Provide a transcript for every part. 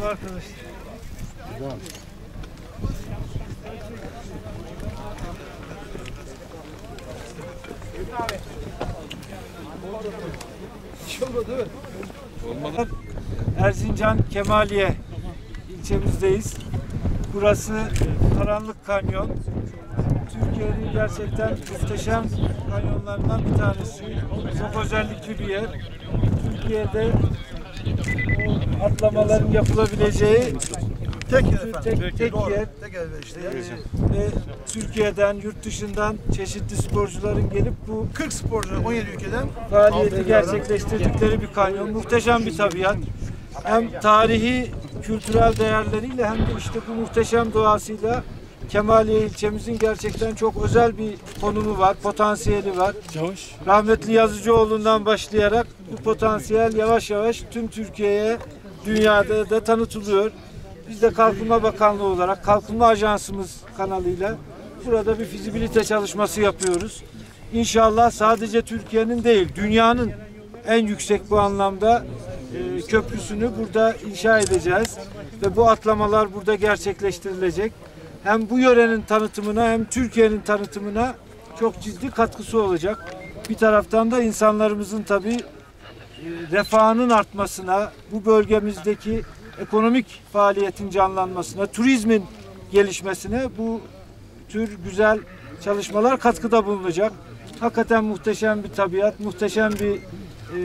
Merhaba arkadaşlar. Olmadı. Erzincan Kemaliye ilçemizdeyiz. Burası Karanlık Kanyon. Türkiye'nin gerçekten muhteşem kanyonlarından bir tanesi. Çok özellikli bir yer. Türkiye'de atlamaların yapılabileceği Tek yer efendim. tek, tek Doğru. yer. Tek yer işte. Ve Türkiye'den, yurt dışından çeşitli sporcuların gelip bu 40 sporcu 17 ülkeden faaliyeti gerçekleştirdikleri bir kanyon. Muhteşem bir tabiat. Hem tarihi, kültürel değerleriyle hem de işte bu muhteşem doğasıyla Kemaliye ilçemizin gerçekten çok özel bir konumu var, potansiyeli var. Rahmetli Yazıcıoğlu'ndan başlayarak bu potansiyel yavaş yavaş tüm Türkiye'ye, dünyada da tanıtılıyor. Biz de Kalkınma Bakanlığı olarak Kalkınma Ajansımız kanalıyla burada bir fizibilite çalışması yapıyoruz. İnşallah sadece Türkiye'nin değil, dünyanın en yüksek bu anlamda e, köprüsünü burada inşa edeceğiz ve bu atlamalar burada gerçekleştirilecek. Hem bu yörenin tanıtımına hem Türkiye'nin tanıtımına çok ciddi katkısı olacak. Bir taraftan da insanlarımızın tabii e, refahının artmasına, bu bölgemizdeki ekonomik faaliyetin canlanmasına, turizmin gelişmesine bu tür güzel çalışmalar katkıda bulunacak. Hakikaten muhteşem bir tabiat, muhteşem bir e,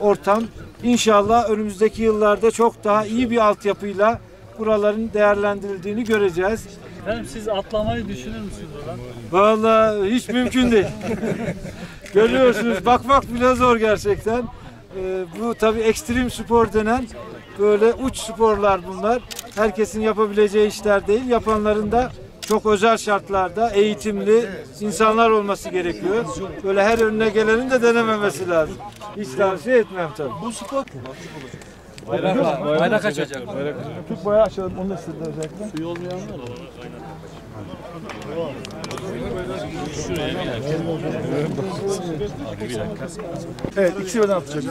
ortam. İnşallah önümüzdeki yıllarda çok daha iyi bir altyapıyla buraların değerlendirildiğini göreceğiz. Efendim siz atlamayı düşünür müsünüz oradan? Vallahi hiç mümkün değil. Görüyorsunuz bakmak bile zor gerçekten. Ee, bu tabii ekstrem spor denen böyle uç sporlar bunlar. Herkesin yapabileceği işler değil. Yapanların da çok özel şartlarda eğitimli insanlar olması gerekiyor. Böyle her önüne gelenin de denememesi lazım. Hiç tavsiye etmem tabii. bu spor Bayrak, bayrak açacak. Türk bayağı açalım onu da istedi özellikle. Suyu olmayan var mı? Evet ikisi birden atacak.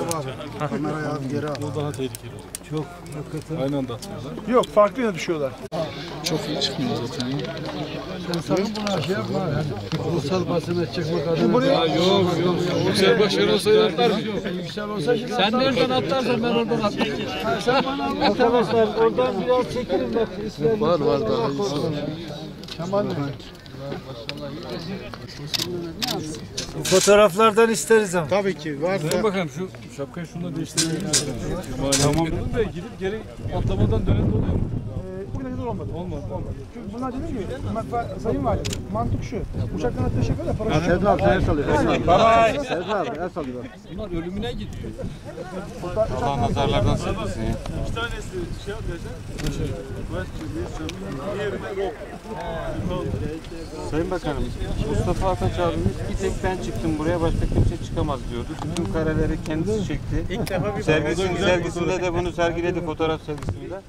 Daha tehlikeli olur. Çok hakikaten. Aynı anda atıyorlar. Yok farklı yine düşüyorlar. Çok iyi çıkmıyor zaten. ya. Ulusal basına çıkmak adına Buraya Yok yok. Yüksel başarı olsaydı atlar. yüksel olsa şimdi Sen nereden atlarsan ben oradan atlarım. Arkadaşlar oradan biraz çekilin bak. Var var daha iyi. Fotoğraflardan isteriz ama. Tabii ki var. Dur bakalım şu şapkayı şununla değiştirebilir miyiz? Tamam. da gidip geri atlamadan dönen oluyor mu? Olmadı. Olmaz. Olmadı. Çünkü bunlar gibi ma- sayın valim mantık şu. Uçaktan ateş yapıyor da paraşüt. Serdar abi el sallıyor. Bye. Serdar abi el sallıyor. Bunlar ölümüne gidiyor. Allah nazarlardan saklasın ya. Sayın Bakanım, Mustafa Ataç abimiz bir tek ben çıktım buraya başka kimse çıkamaz diyordu. Bütün kareleri kendisi çekti. İlk defa bir Sergisi, sergisinde de bunu sergiledi fotoğraf sergisinde.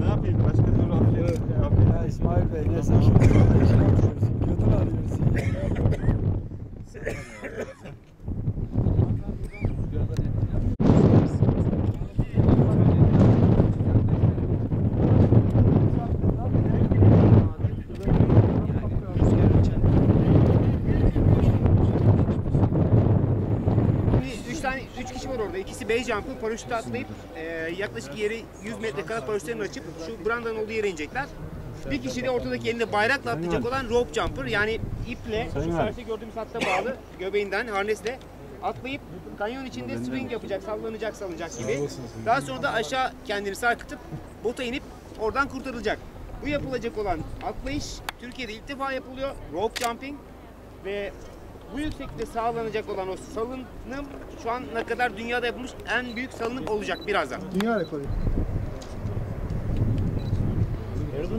Ne yapayım? Başka türlü affedin. Ya İsmail Bey ne sen şimdi ya. Üç tane, üç kişi var orada. İkisi base jump'ı paraşütle atlayıp e, yaklaşık yeri 100 metre kadar paraşütlerini açıp şu brandanın olduğu yere inecekler. Bir kişi de ortadaki elinde bayrakla atlayacak olan rope jumper yani iple şu serse gördüğümüz hatta bağlı göbeğinden harnesle atlayıp kanyon içinde swing yapacak, sallanacak, sallanacak gibi. Daha sonra da aşağı kendini sarkıtıp bota inip oradan kurtarılacak. Bu yapılacak olan atlayış Türkiye'de ilk defa yapılıyor. Rope jumping ve bu yükseklikte sağlanacak olan o salınım şu ana kadar dünyada yapılmış en büyük salınım olacak birazdan. Dünya rekoru.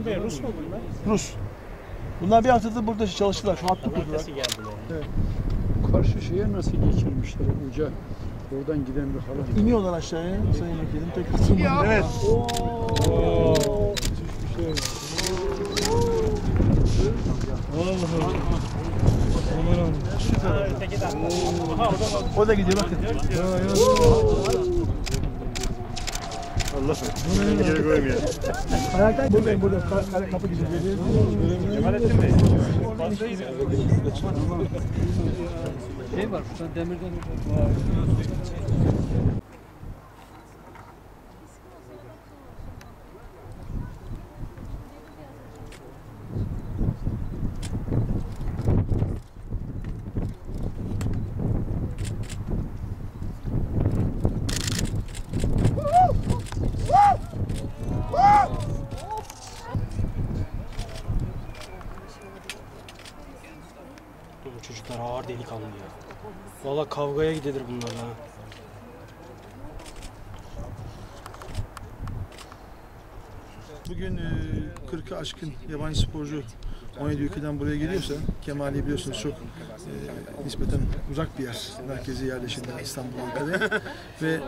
Bey Rus mu bunlar? Rus. Bunlar bir haftadır burada çalıştılar. Şu hattı kurdular. Karşı şeye nasıl geçirmişler uca. Oradan giden bir halat. İniyorlar aşağıya. Sayın Vekilim tekrar tırmanıyor. Evet. O da gidiyor bakın. Allah. Ayaktan buradayım burada. Kare, kare kapı gidiyor. Cemalettin Bey. Şey var, şuradan demirden Çocuklar ağır delikanlı ya. Valla kavgaya gidilir bunlarla. ha. Bugün e, 40'ı aşkın yabancı sporcu 17 ülkeden buraya geliyorsa Kemali biliyorsunuz çok e, nispeten uzak bir yer. Merkezi yerleşimde İstanbul ülkede. Ve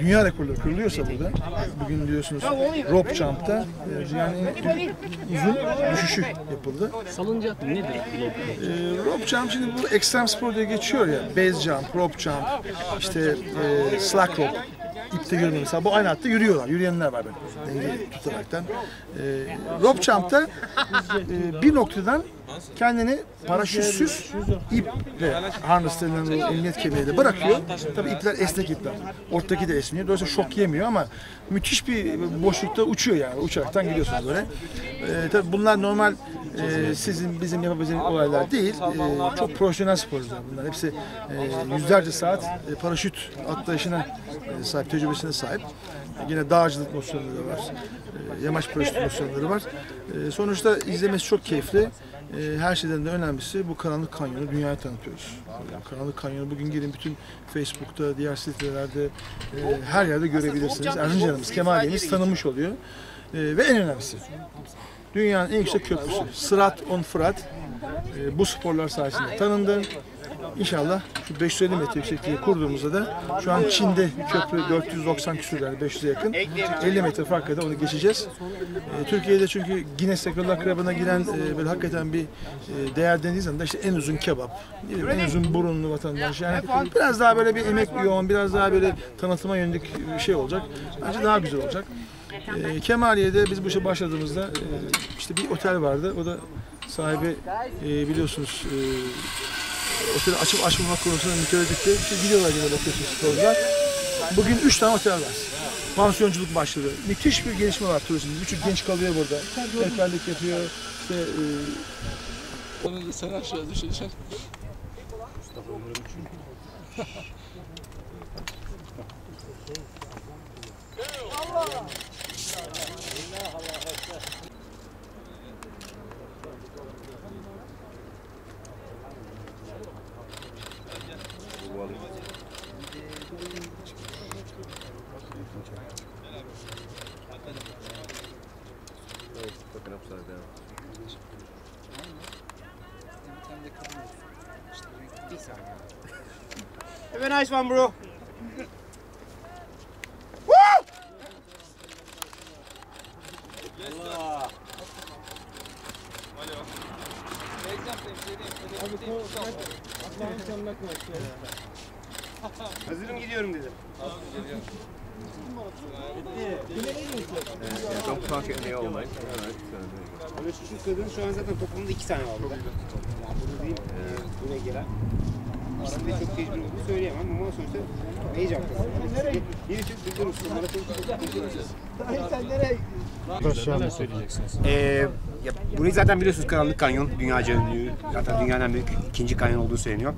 dünya rekorları kırılıyorsa burada bugün biliyorsunuz rope jump'ta e, dünyanın en uzun düşüşü yapıldı. Salıncak nedir? E, rope jump şimdi bu ekstrem spor diye geçiyor ya. Base jump, rope jump, işte e, slack rope. İpte yürüme mesela. Bu aynı hatta yürüyorlar. Yürüyenler var böyle. Denge tutaraktan. E, rope jump'ta e, bir noktadan kendini paraşütsüz iple harness denilen emniyet kemeriyle bırakıyor. Tabii ipler esnek ipler. Ortadaki de esniyor. Dolayısıyla şok yemiyor ama müthiş bir boşlukta uçuyor yani. Uçaraktan gidiyorsunuz böyle. E, tabii bunlar normal e, sizin bizim yapabileceğiniz olaylar değil. E, çok profesyonel sporcular bunlar. Hepsi e, yüzlerce saat e, paraşüt atlayışına e, sahip, tecrübesine sahip. Yine dağcılık nosyonları var. E, yamaç paraşütü nosyonları var. E, sonuçta izlemesi çok keyifli. E, her şeyden de önemlisi bu karanlık kanyonu dünyaya tanıtıyoruz. Yani karanlık kanyonu bugün girin bütün Facebook'ta, diğer sitelerde, e, her yerde görebilirsiniz. Erzincan'ımız, Kemaliye'miz tanınmış oluyor. E, ve en önemlisi dünyanın en yüksek köprüsü Sırat on Fırat e, bu sporlar sayesinde tanındı. İnşallah şu 550 metre yüksekliği kurduğumuzda da şu an Çin'de köprü 490 küsur yani 500'e yakın 50 metre farkla da onu geçeceğiz. E, Türkiye'de çünkü Guinness Rekorlar Kitabı'na giren e, böyle hakikaten bir e, değer dendiği zaman da işte en uzun kebap, en uzun burunlu vatandaş yani biraz daha böyle bir emek yoğun, biraz daha böyle tanıtıma yönelik bir şey olacak. Bence daha güzel olacak. E, Kemaliye'de biz bu işe başladığımızda e, işte bir otel vardı. O da sahibi e, biliyorsunuz e, oteli açıp açmama konusunda mütevellitti. İşte gidiyorlar yine bakıyorsunuz sporcular. Bugün üç tane otel var. Pansiyonculuk başladı. Müthiş bir gelişme var turizmde. Birçok genç kalıyor burada. Rehberlik yapıyor. İşte e, Onu sen aşağı düşeceksin. Have a nice one bro. Hazırım gidiyorum dedi. Don't park it in the old mate. Şu, kadın şu an zaten toplumda iki tane var bunu değil, buraya gelen. İkisi de çok tecrübeli olduğunu söyleyemem ama sonuçta heyecan kazanıyor. Birisi bizden usta, maraton Ee, ya, burayı zaten biliyorsunuz Karanlık Kanyon, dünyaca ünlü, zaten dünyanın en büyük ikinci kanyon olduğu söyleniyor.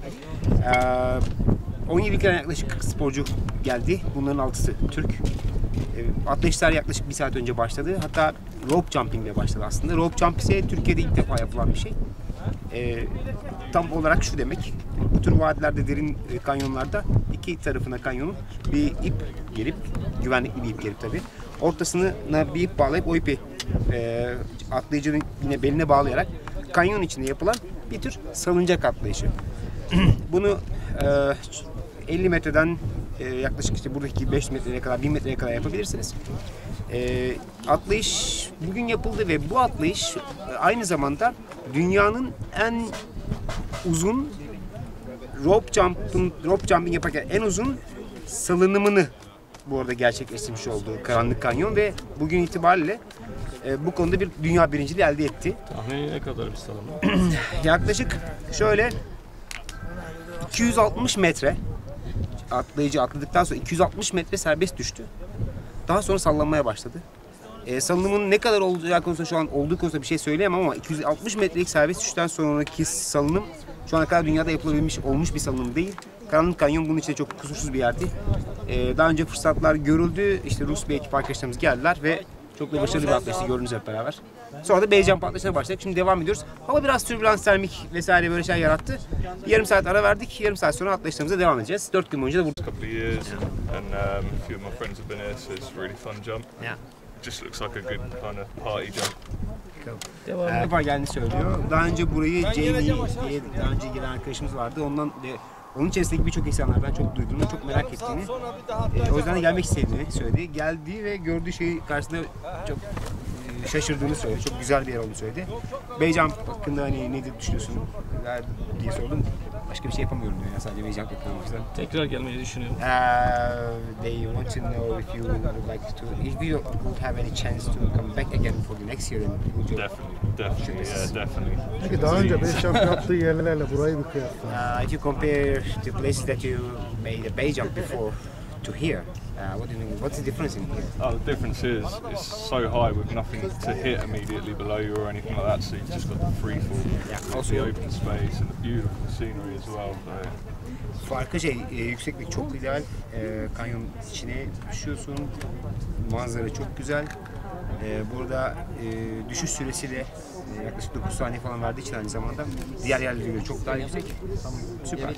Ee, 17 ülkeden yaklaşık 40 sporcu geldi. Bunların altısı Türk. Ee, atlayışlar yaklaşık bir saat önce başladı. Hatta rope jumping ile başladı aslında. Rope jump ise Türkiye'de ilk defa yapılan bir şey. Ee, tam olarak şu demek. Bu tür vadilerde, derin e, kanyonlarda iki tarafına kanyonun bir ip gelip, güvenlikli bir ip gelip tabii. Ortasına bir ip bağlayıp o ipi e, atlayıcının yine beline bağlayarak kanyon içinde yapılan bir tür salıncak atlayışı. Bunu e, 50 metreden e, yaklaşık işte buradaki 5 metreye kadar 1000 metreye kadar yapabilirsiniz. E, atlayış bugün yapıldı ve bu atlayış aynı zamanda dünyanın en uzun rope jumping, rope jumping yaparken en uzun salınımını bu arada gerçekleştirmiş oldu Karanlık Kanyon ve bugün itibariyle e, bu konuda bir dünya birinciliği elde etti. Tahmini ne kadar bir salınma? Yaklaşık şöyle 260 metre atlayıcı atladıktan sonra 260 metre serbest düştü. Daha sonra sallanmaya başladı. E, salınımın ne kadar olacağı konusunda şu an olduğu konusunda bir şey söyleyemem ama 260 metrelik serbest düşüşten sonraki salınım şu ana kadar dünyada yapılabilmiş olmuş bir salınım değil. Karanlık Kanyon bunun için çok kusursuz bir yerdi. E, daha önce fırsatlar görüldü. İşte Rus bir ekip arkadaşlarımız geldiler ve çok da başarılı bir atlayıştı gördünüz hep beraber. Sonra da Beycan atlayışına başladık. Şimdi devam ediyoruz. Hava biraz türbülans, termik vesaire böyle şeyler yarattı. Yarım saat ara verdik. Yarım saat sonra atlayışlarımıza devam edeceğiz. Dört gün boyunca da burada. um, a few of my friends have been here, so it's a really fun jump. Yeah. Just looks like a good kind of party jump. Ee, defa geldiğini söylüyor. Daha önce burayı Jamie diye daha önce gelen arkadaşımız vardı. Ondan de, onun içerisindeki birçok insanlardan çok duyduğunu, çok merak ettiğini, e, o yüzden de gelmek istediğini söyledi. Geldi ve gördüğü şey karşısında çok e, şaşırdığını söyledi. Çok güzel bir yer olduğunu söyledi. Beyjump hakkında hani ne düşünüyorsun diye sordum. Başka bir şey yapamıyorum diyor ya sadece Beyjump yapıyorum o yüzden. Tekrar gelmeyi düşünüyorum. Uh, they want to know if you would like to, if you would have any chance to come back again for the next year, would you? Definitely, definitely, yeah, definitely. Peki daha önce 5 jump yaptığı yerlerle burayı bir kıyasla. Uh, if you compare the places that you made a bay jump before to here, uh, what do you mean? What's the difference in here? Oh, the difference is it's so high with nothing to hit immediately below you or anything like that, so you've just got the free fall, Yeah, also the open space and the beautiful scenery as well. So. Farkı şey, e, yükseklik çok ideal. E, kanyon içine düşüyorsun. Manzara çok güzel. E, burada e, düşüş süresi de e, yaklaşık 9 saniye falan verdiği için aynı zamanda diğer yerlere göre çok daha yüksek. Süper.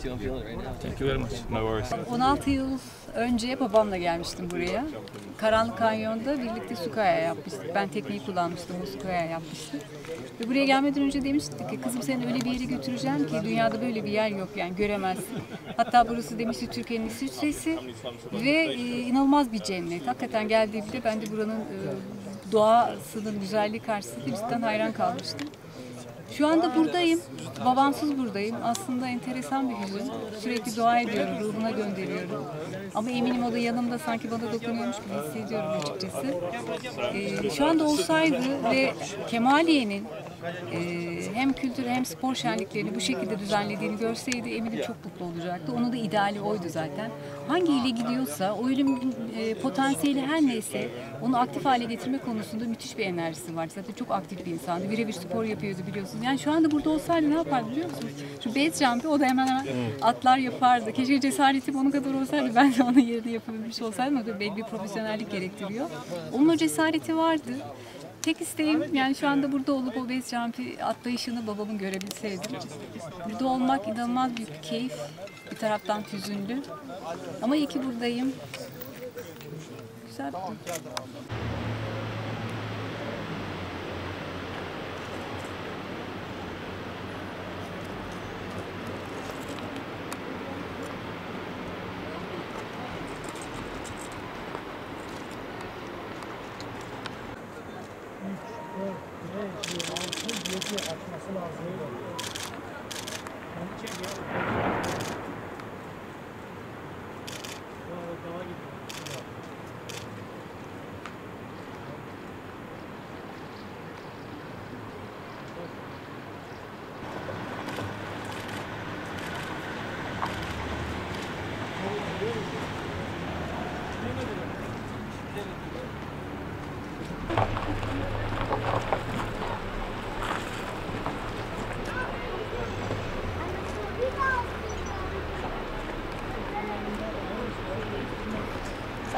Thank you very much. No worries. 16 yıl önce babamla gelmiştim buraya. Karanlık Kanyon'da birlikte su kayağı yapmıştık. Ben tekneyi kullanmıştım, o su kayağı yapmıştı. Ve buraya gelmeden önce demiştik ki kızım seni öyle bir yere götüreceğim ki dünyada böyle bir yer yok yani göremezsin. Hatta burası demişti Türkiye'nin İsviçre'si ve e, inanılmaz bir cennet. Hakikaten geldiğimde ben de buranın e, doğasının güzelliği karşısında cidden hayran kalmıştım. Şu anda buradayım. Babamsız buradayım. Aslında enteresan bir hüzün. Sürekli dua ediyorum, ruhuna gönderiyorum. Ama eminim o da yanımda sanki bana dokunuyormuş gibi hissediyorum açıkçası. Ee, şu anda olsaydı ve Kemaliye'nin e, hem kültür hem spor şenliklerini bu şekilde düzenlediğini görseydi eminim çok mutlu olacaktı. Onun da ideali oydu zaten. Hangi ile gidiyorsa, o ilin e, potansiyeli her neyse onu aktif hale getirme konusunda müthiş bir enerjisi var. Zaten çok aktif bir insandı. Birebir spor yapıyordu biliyorsunuz. Yani şu anda burada olsaydı ne yapardı biliyor musunuz? Şu base jump'ı o da hemen hemen atlar yapardı. Keşke cesaretim onun kadar olsaydı ben de onun yerine yapabilmiş olsaydım. O da belli bir profesyonellik gerektiriyor. Onun o cesareti vardı. Tek isteğim yani şu anda burada olup o base jump'i atlayışını babamın görebilseydim. Burada olmak inanılmaz bir keyif. Bir taraftan hüzünlü. Ama iyi ki buradayım. Güzel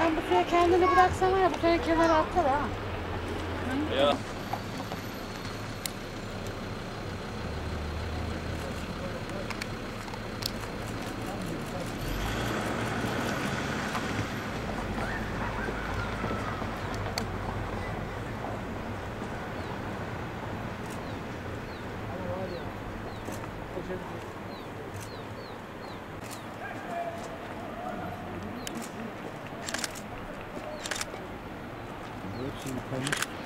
Sen bu suya kendini bıraksan var ya bu suya kenara atlar ha. Hepsi yıkanmış.